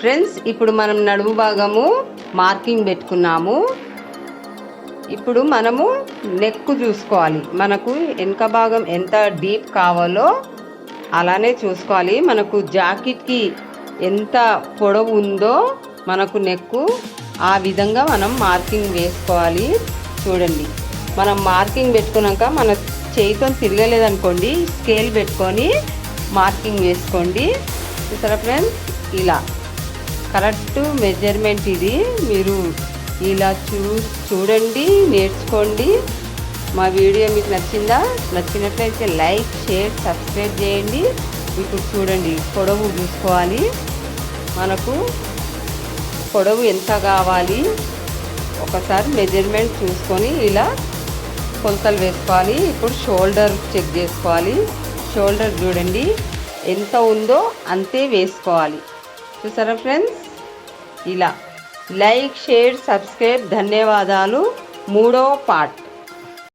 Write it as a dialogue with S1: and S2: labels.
S1: Friends ఇప్పుడు మనం నడుము భాగము మార్కింగ్ పెట్టుకున్నాము. ఇప్పుడు మనము నెక్ చూసుకోవాలి. మనకు వెనక భాగం ఎంత డీప్ కావాలో అలానే చూసుకోవాలి. మనకు జాకెట్కి ఎంత పొడవు ఉందో మనకు నెక్కు ఆ విధంగా మనం మార్కింగ్ వేసుకోవాలి. చూడండి. మనం మార్కింగ్ పెట్టుకున్నాక మన చేయితో తిరగలేదనుకోండి స్కేల్ పెట్టుకొని మార్కింగ్ వేసుకోండి. చూసారా ఫ్రెండ్స్ ఇలా. కరెక్ట్ మెజర్మెంట్ ఇది. మీరు ఇలా చూ చూడండి నేర్చుకోండి. మా వీడియో మీకు నచ్చిందా? నచ్చినట్లయితే లైక్ షేర్ సబ్స్క్రైబ్ చేయండి. ఇప్పుడు చూడండి పొడవు చూసుకోవాలి. మనకు పొడవు ఎంత కావాలి? ఒకసారి మెజర్మెంట్ చూసుకొని ఇలా కొలతలు వేసుకోవాలి. ఇప్పుడు షోల్డర్ చెక్ చేసుకోవాలి. షోల్డర్ చూడండి ఎంత ఉందో అంతే వేసుకోవాలి. చూసారా ఫ్రెండ్స్? ఇలా. లైక్ షేర్ సబ్స్క్రైబ్ ధన్యవాదాలు. మూడో పార్ట్.